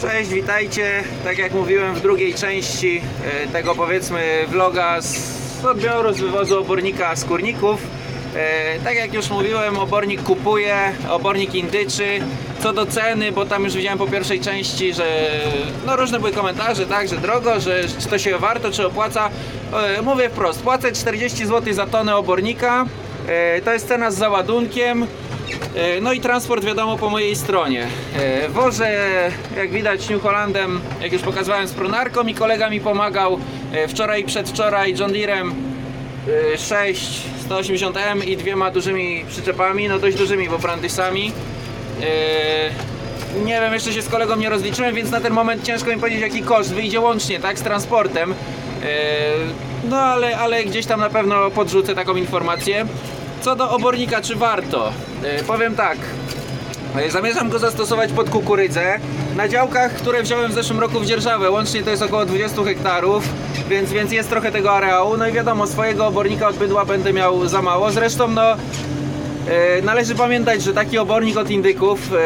Cześć, witajcie. Tak jak mówiłem w drugiej części e, tego powiedzmy vloga z odbioru, z wywozu obornika z kurników. E, Tak jak już mówiłem, obornik kupuję, obornik indyczy. Co do ceny, bo tam już widziałem po pierwszej części, że no różne były komentarze, tak, że drogo, że czy to się warto, czy opłaca. E, Mówię wprost, płacę 40 zł za tonę obornika. To jest cena z załadunkiem. E, No i transport wiadomo po mojej stronie. E, Wożę, jak widać, New Hollandem, jak już pokazywałem, z pronarką i kolega mi pomagał e, wczoraj i przedwczoraj John Deerem e, 6 180M i dwiema dużymi przyczepami, no dość dużymi, bo brandysami. Nie wiem, jeszcze się z kolegą nie rozliczyłem, więc na ten moment ciężko mi powiedzieć jaki koszt wyjdzie łącznie, tak, z transportem. No ale, ale gdzieś tam na pewno podrzucę taką informację. Co do obornika, czy warto? E, Powiem tak. E, Zamierzam go zastosować pod kukurydzę. Na działkach, które wziąłem w zeszłym roku w dzierżawę, łącznie to jest około 20 hektarów, więc, więc jest trochę tego areału. No i wiadomo, swojego obornika od bydła będę miał za mało. Zresztą no, Należy pamiętać, że taki obornik od indyków e,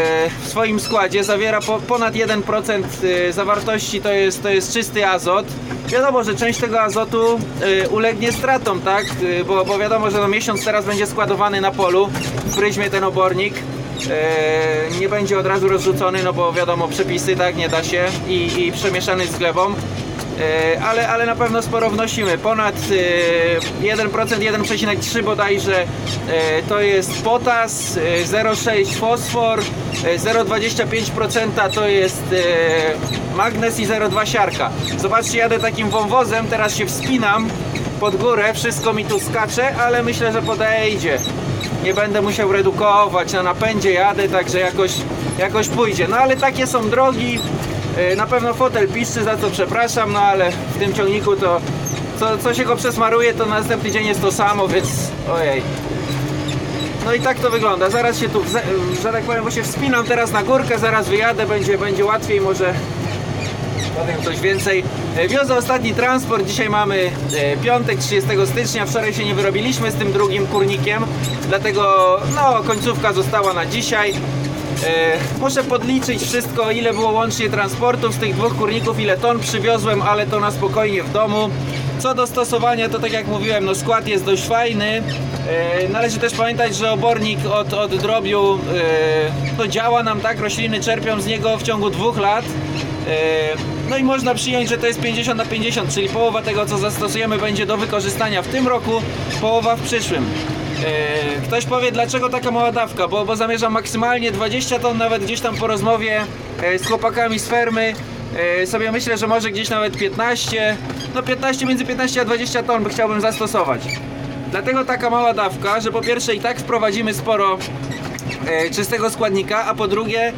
w swoim składzie zawiera po, ponad 1% e, zawartości, to jest, to jest czysty azot. Wiadomo, że część tego azotu e, ulegnie stratom, tak? E, Bo, bo wiadomo, że no miesiąc teraz będzie składowany na polu w pryzmie ten obornik. E, Nie będzie od razu rozrzucony, no bo wiadomo, przepisy, tak, nie da się i, i przemieszany z glebą. E, ale, ale na pewno sporo wnosimy. Ponad e, 1%, 1,3 bodajże e, to jest potas, e, 0,6 fosfor, e, 0,25% to jest e, magnez i 0,2 siarka. Zobaczcie, jadę takim wąwozem, teraz się wspinam pod górę, wszystko mi tu skacze, ale myślę, że podejdzie. Nie będę musiał redukować, na napędzie jadę, także jakoś, jakoś pójdzie. No ale takie są drogi. E, Na pewno fotel piszczy, za co przepraszam, no ale w tym ciągniku to co, co się go przesmaruje, to na następny dzień jest to samo, więc ojej. No i tak to wygląda. Zaraz się tu, że tak powiem, bo się wspinam teraz na górkę, zaraz wyjadę, będzie, będzie łatwiej, może powiem coś więcej. E, Wiozę ostatni transport, dzisiaj mamy e, piątek 30 stycznia, wczoraj się nie wyrobiliśmy z tym drugim kurnikiem, dlatego no końcówka została na dzisiaj. E, Muszę podliczyć wszystko, ile było łącznie transportów z tych dwóch kurników, ile ton przywiozłem, ale to na spokojnie w domu. Co do stosowania, to tak jak mówiłem, no skład jest dość fajny. E, Należy też pamiętać, że obornik od, od drobiu e, to działa nam tak, rośliny czerpią z niego w ciągu dwóch lat. No i można przyjąć, że to jest 50 na 50, czyli połowa tego co zastosujemy będzie do wykorzystania w tym roku, połowa w przyszłym. E, Ktoś powie, dlaczego taka mała dawka, bo, bo zamierzam maksymalnie 20 ton, nawet gdzieś tam po rozmowie e, z chłopakami z fermy. e, Sobie myślę, że może gdzieś nawet 15, no 15, między 15 a 20 ton by chciałbym zastosować. Dlatego taka mała dawka, że po pierwsze i tak wprowadzimy sporo czystego składnika, a po drugie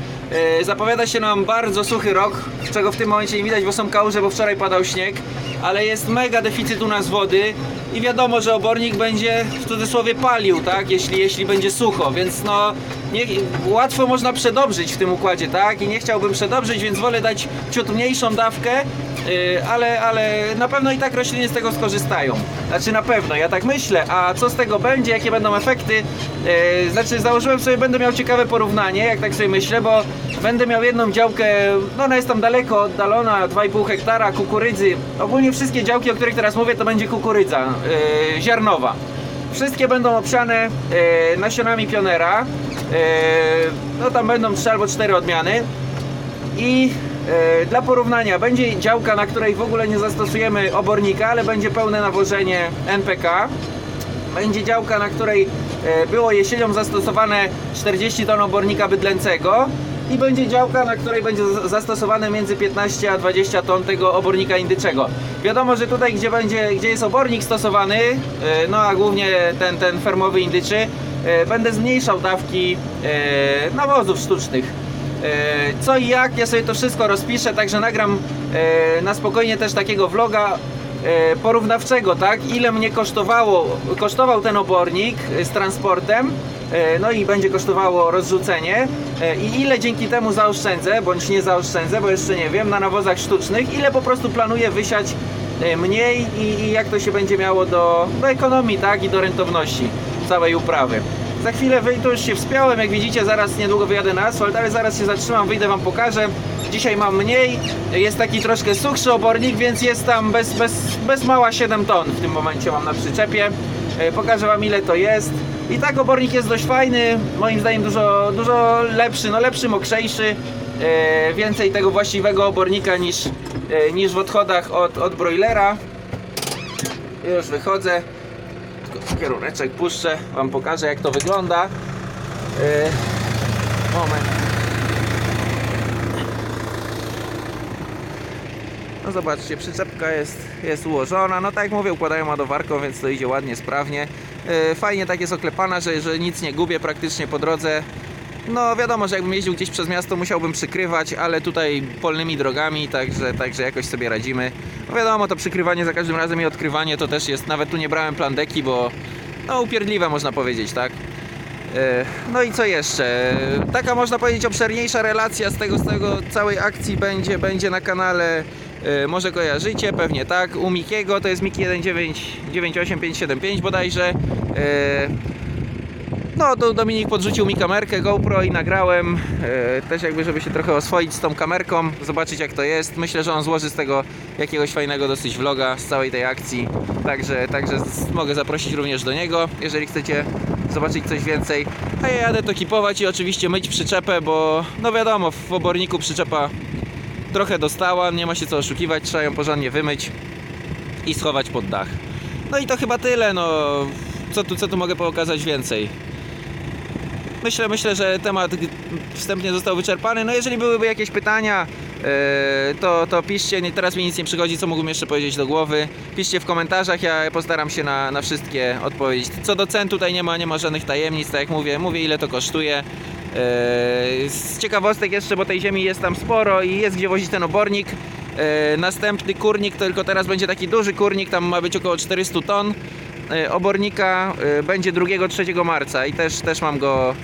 zapowiada się nam bardzo suchy rok, czego w tym momencie nie widać, bo są kałuże, bo wczoraj padał śnieg, ale jest mega deficyt u nas wody i wiadomo, że obornik będzie w cudzysłowie palił, tak, jeśli, jeśli będzie sucho, więc no nie, łatwo można przedobrzyć w tym układzie, tak, i nie chciałbym przedobrzyć, więc wolę dać ciut mniejszą dawkę, Yy, ale, ale na pewno i tak rośliny z tego skorzystają. Znaczy na pewno, ja tak myślę, a co z tego będzie, jakie będą efekty? Yy, znaczy założyłem sobie, będę miał ciekawe porównanie, jak tak sobie myślę, bo będę miał jedną działkę, no ona jest tam daleko oddalona, 2,5 hektara kukurydzy. Ogólnie wszystkie działki, o których teraz mówię, to będzie kukurydza ziarnowa. Wszystkie będą obsiane yy, nasionami pionera. Yy, no tam będą trzy albo cztery odmiany. I e, dla porównania będzie działka, na której w ogóle nie zastosujemy obornika, ale będzie pełne nawożenie NPK. Będzie działka, na której e, było jesienią zastosowane 40 ton obornika bydlęcego. I będzie działka, na której będzie zastosowane między 15 a 20 ton tego obornika indyczego. Wiadomo, że tutaj, gdzie, będzie, gdzie jest obornik stosowany, e, no a głównie ten, ten fermowy indyczy, e, będę zmniejszał dawki e, nawozów sztucznych. Co i jak, ja sobie to wszystko rozpiszę, także nagram na spokojnie też takiego vloga porównawczego, tak? Ile mnie kosztowało, kosztował ten obornik z transportem, no i będzie kosztowało rozrzucenie e, i ile dzięki temu zaoszczędzę, bądź nie zaoszczędzę, bo jeszcze nie wiem, na nawozach sztucznych, ile po prostu planuję wysiać e, mniej i, i jak to się będzie miało do, do ekonomii, tak? I do rentowności całej uprawy. Za chwilę wy, to już się wspiąłem, jak widzicie zaraz niedługo wyjadę na asfalt, ale zaraz się zatrzymam, wyjdę wam pokażę. dzisiaj mam mniej. Jest taki troszkę suchszy obornik, więc jest tam bez, bez, bez mała 7 ton w tym momencie mam na przyczepie. E, Pokażę Wam ile to jest. I tak obornik jest dość fajny, moim zdaniem dużo, dużo lepszy, no lepszy, mokrzejszy. E, Więcej tego właściwego obornika niż, e, niż w odchodach od, od broilera. Już wychodzę. Tylko kieruneczek puszczę, Wam pokażę jak to wygląda. E, Moment. No zobaczcie, przyczepka jest, jest ułożona. No tak jak mówię, układają ładowarką, więc to idzie ładnie, sprawnie. Yy, Fajnie tak jest oklepana, że, że nic nie gubię praktycznie po drodze. No wiadomo, że jakbym jeździł gdzieś przez miasto, musiałbym przykrywać, ale tutaj polnymi drogami, także, także jakoś sobie radzimy. No wiadomo, to przykrywanie za każdym razem i odkrywanie to też jest, nawet tu nie brałem plandeki, bo no upierdliwe można powiedzieć, tak? E, No i co jeszcze? E, Taka można powiedzieć obszerniejsza relacja z tego, z tego całej akcji będzie, będzie na kanale. E, Może kojarzycie, pewnie tak. U Mikiego to jest Miki 1998575 bodajże. E, No, to Dominik podrzucił mi kamerkę GoPro i nagrałem. E, Też jakby, żeby się trochę oswoić z tą kamerką, zobaczyć jak to jest. Myślę, że on złoży z tego jakiegoś fajnego dosyć vloga z całej tej akcji. Także, także mogę zaprosić również do niego, jeżeli chcecie zobaczyć coś więcej. A ja jadę to kipować i oczywiście myć przyczepę, bo no wiadomo, w oborniku przyczepa trochę dostała, nie ma się co oszukiwać, trzeba ją porządnie wymyć i schować pod dach. No i to chyba tyle, no co tu, co tu mogę pokazać więcej? Myślę, myślę, że temat wstępnie został wyczerpany. No jeżeli byłyby jakieś pytania, e, to, to piszcie. Teraz mi nic nie przychodzi, co mógłbym jeszcze powiedzieć do głowy. Piszcie w komentarzach, ja postaram się na, na wszystkie odpowiedzieć. Co do cen tutaj nie ma, nie ma żadnych tajemnic, tak jak mówię, mówię ile to kosztuje. E, Z ciekawostek jeszcze, bo tej ziemi jest tam sporo i jest gdzie wozić ten obornik. E, Następny kurnik, tylko teraz będzie taki duży kurnik, tam ma być około 400 ton e, obornika będzie 2-3 marca i też, też mam go.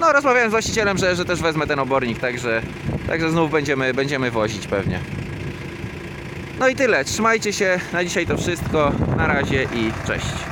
No, rozmawiałem z właścicielem, że, że też wezmę ten obornik, także, także znów będziemy, będziemy wozić pewnie. No i tyle. Trzymajcie się. Na dzisiaj to wszystko. Na razie i cześć.